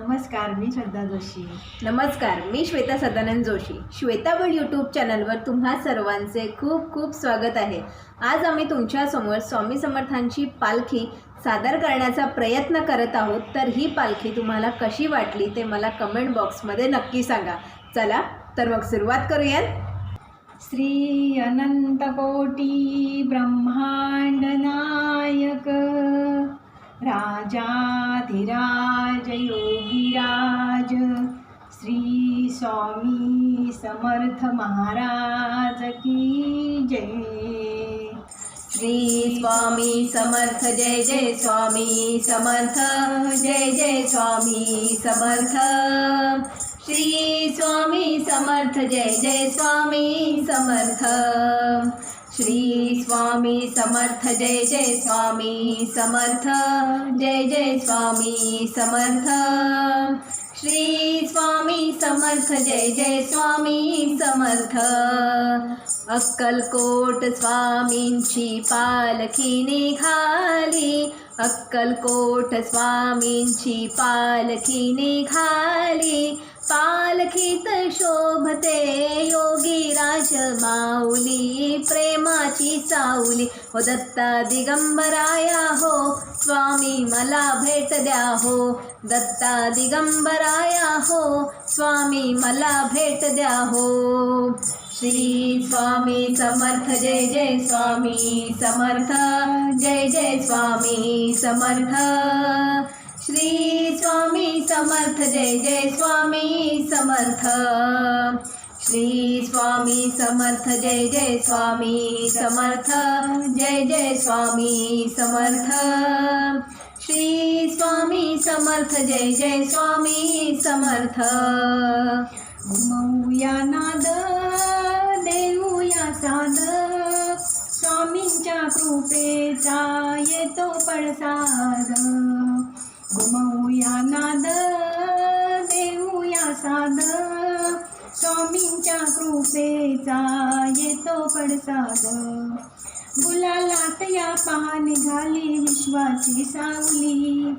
नमस्कार मी श्रद्धा जोशी. नमस्कार मी श्वेता सदानंद जोशी. श्वेताबळ यूट्यूब चॅनलवर तुम्हा सर्वांचे खूप खूप स्वागत आहे. आज आम्ही तुमच्यासमोर स्वामी समर्थांची पालखी सादर करण्याचा प्रयत्न करत आहोत. तर ही पालखी तुम्हाला कशी वाटली ते मला कमेंट बॉक्समध्ये नक्की सांगा. चला तर मग सुरुवात करूयात. श्री अनंत कोटी ब्रह्मांड नायक राजाधिराज योगीराज श्री स्वामी समर्थ महाराज की जय। श्री स्वामी समर्थ जय जय स्वामी समर्थ जय जय स्वामी समर्थ। श्री स्वामी समर्थ जय जय स्वामी समर्थ। श्री स्वामी समर्थ जय जय स्वामी समर्थ जय जय स्वामी समर्थ. श्री स्वामी समर्थ जय जय स्वामी समर्थ. अक्कलकोट स्वामींची पालखी निघाली. अक्कलकोट स्वामींची पालखी निघाली. पालखीत शोभते योगी राज माऊली प्रेमाची चाऊली. हो दत्ता दिगंबराया हो स्वामी मला भेट द्या हो. दत्ता दिगंबराया हो स्वामी मला भेट द्या हो. श्री स्वामी समर्थ जय जय स्वामी समर्थ जय जय स्वामी समर्थ. श्री स्वामी समर्थ जय जय स्वामी समर्थ. श्री स्वामी समर्थ जय जय स्वामी समर्थ जय जय स्वामी समर्थ. श्री स्वामी समर्थ जय जय स्वामी समर्थ. घुमवूया नाद देऊया साद. स्वामींच्या कृपेचा येतो पडसाद घुमवूया नाद देऊया साद. स्वामींच्या कृपेचा येतो पडसाद. गुलालात या पहा निघाली विश्वाची सावली.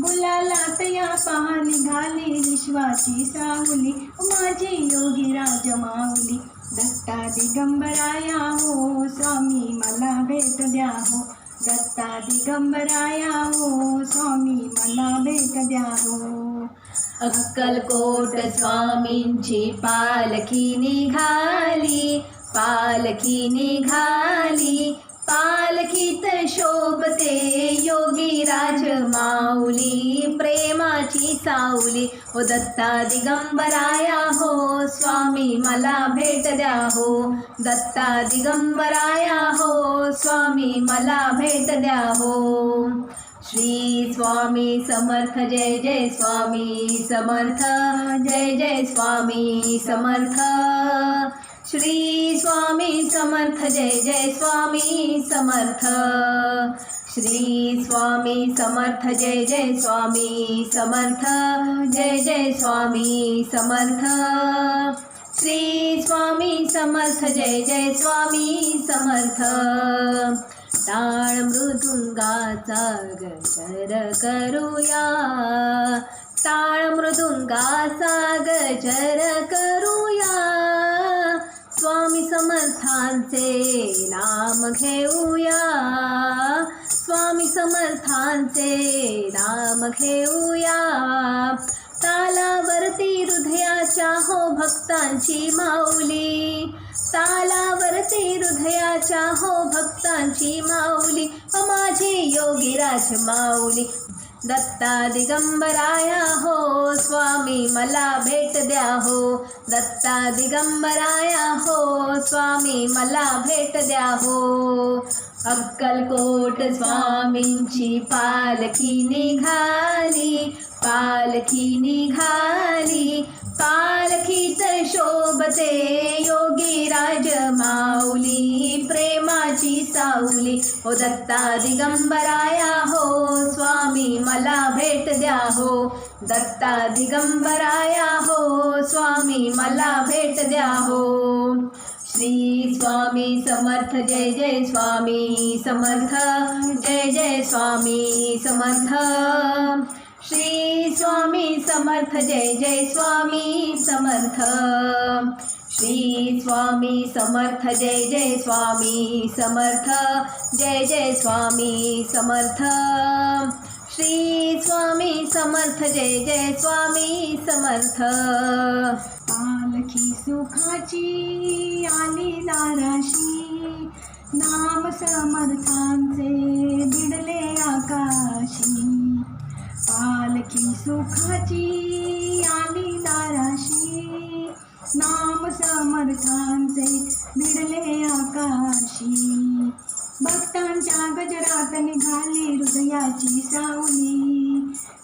गुलालात या पहा निघाली विश्वाची सावली. माझी योगी राज माऊली दत्ता दिगंबराया हो स्वामी मला भेट द्या हो. दत्ता दिगंबराया हो स्वामी मला भेट द्या हो अक्कलकोट स्वामींची पालखी निघाली पालखी निघाली पालखीत शोभते योगी राज माऊली प्रेमाची सावली. हो दत्ता दिगंबराया हो स्वामी मला भेट द्या हो. दत्ता दिगंबराया हो स्वामी मला भेट द्या हो. श्री स्वामी समर्थ जय जय स्वामी समर्थ जय जय स्वामी समर्थ. श्री स्वामी समर्थ जय जय स्वामी समर्थ. श्री स्वामी समर्थ जय जय स्वामी समर्थ जय जय स्वामी समर्थ. श्री स्वामी समर्थ जय जय स्वामी समर्थ. टाळ मृदुंगाचा गजर करूया. टाळ मृदुंगाचा गजर करूया. स्वामी समर्थांचे नाम घेऊया. स्वामी समर्थांचे नाम घेऊया. तालावरती हृदयाच्या हो भक्तांची माऊली. तालावरती हृदयाच्या हो भक्तांची माऊली. माझी योगीराज माऊली. दत्ता दिगंबराया हो स्वामी मला भेट द्या हो. दत्ता दिगंबराया हो स्वामी मला भेट द्या हो. अक्कलकोट स्वामींची पालखी निघाली पालखी निघाली. पालखीच शोभते योगी सावली हो दत्ता दिगंबराया हो स्वामी मला भेट द्या हो दत्ता दिगंबराया हो स्वामी मला भेट द्या हो श्री स्वामी समर्थ जय जय स्वामी समर्थ जय जय स्वामी समर्थ. श्री स्वामी समर्थ समर्थ जय जय स्वामी समर्थ. श्री स्वामी समर्थ जय जय स्वामी समर्थ जय जय स्वामी समर्थ। श्री स्वामी समर्थ जय जय स्वामी समर्थ। पालखी सुखाची आली दाराशी नाम समर्थांचे बिडले आकाशी। पालखी सुखाची आली दाराशी नाम समर्थांचे बिडले आकाशी। भक्तांच्या गजरात निघाली हृदयाची सावली।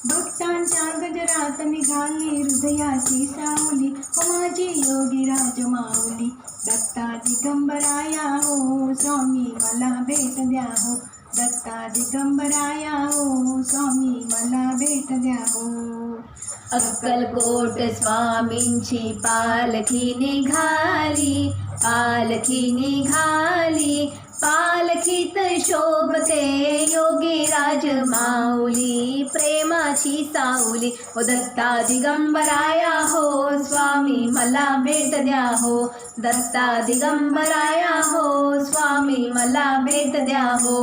भक्तांच्या गजरात निघाली हृदयाची सावली। हो माझी योगी राज माऊली दत्ता दिगंबराया हो, स्वामी मला भेट द्या हो। दत्ता दिगंबराया हो, स्वामी मला भेट द्या हो। अक्कलकोट स्वामींची पालखी निघाली पालखी निघाली. पालखीत शोभते योगी राज माऊली प्रेमाची साऊली ओ दत्ता दिगंबराया हो स्वामी मला भेट द्या हो. दत्ता दिगंबराया हो स्वामी मला भेट द्या हो.